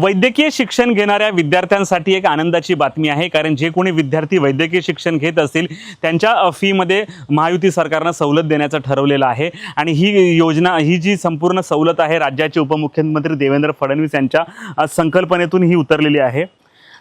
वैद्यकीय शिक्षण घेणाऱ्या विद्यार्थ्यांसाठी एक आनंदाची बातमी आहे कारण जे कोणी विद्यार्थी वैद्यकीय शिक्षण घेत असतील त्यांच्या फीमध्ये महायुती सरकारनं सवलत देण्याचं ठरवलेलं आहे. आणि ही योजना ही जी संपूर्ण सवलत आहे राज्याचे उपमुख्यमंत्री देवेंद्र फडणवीस यांच्या संकल्पनेतून ही उतरलेली आहे.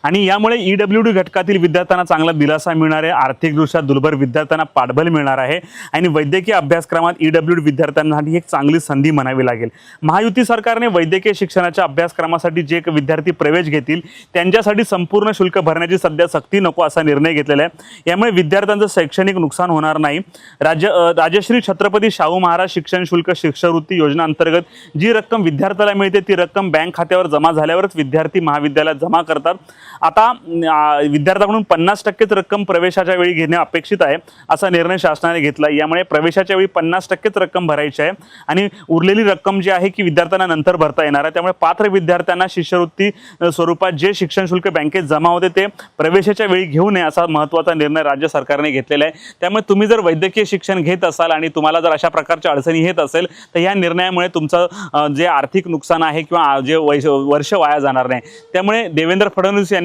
आणि यामुळे ई डब्ल्यू डी घटकातील विद्यार्थ्यांना चांगला दिलासा मिळणार आहे आर्थिकदृष्ट्या दुर्बल विद्यार्थ्यांना पाठबळ मिळणार आहे आणि वैद्यकीय अभ्यासक्रमात ई डब्ल्यू डी विद्यार्थ्यांसाठी एक चांगली संधी म्हणावी लागेल. महायुती सरकारने वैद्यकीय शिक्षणाच्या अभ्यासक्रमासाठी जे विद्यार्थी प्रवेश घेतील त्यांच्यासाठी संपूर्ण शुल्क भरण्याची सध्या सक्ती नको असा निर्णय घेतलेला आहे. यामुळे विद्यार्थ्यांचं शैक्षणिक नुकसान होणार नाही. राज्य राजश्री छत्रपती शाहू महाराज शिक्षण शुल्क शिष्यवृत्ती योजना अंतर्गत जी रक्कम विद्यार्थ्याला मिळते ती रक्कम बँक खात्यावर जमा झाल्यावरच विद्यार्थी महाविद्यालयात जमा करतात. आता विद्यार्थ्याकडून पन्नास टक्केच रक्कम प्रवेशाच्या वेळी घेणे अपेक्षित आहे असा निर्णय शासनाने घेतला यामुळे प्रवेशाच्या वेळी पन्नास टक्केच रक्कम भरायची आहे आणि उरलेली रक्कम जी आहे की विद्यार्थ्यांना नंतर भरता येणार आहे. त्यामुळे पात्र विद्यार्थ्यांना शिष्यवृत्ती स्वरूपात जे शिक्षण शुल्क बँकेत जमा होते ते प्रवेशाच्या वेळी घेऊ नये असा महत्त्वाचा निर्णय राज्य सरकारने घेतलेला आहे. त्यामुळे तुम्ही जर वैद्यकीय शिक्षण घेत असाल आणि तुम्हाला जर अशा प्रकारच्या अडचणी येत असेल तर या निर्णयामुळे तुमचं जे आर्थिक नुकसान आहे किंवा जे वर्ष वाया जाणार नाही. त्यामुळे देवेंद्र फडणवीस यांनी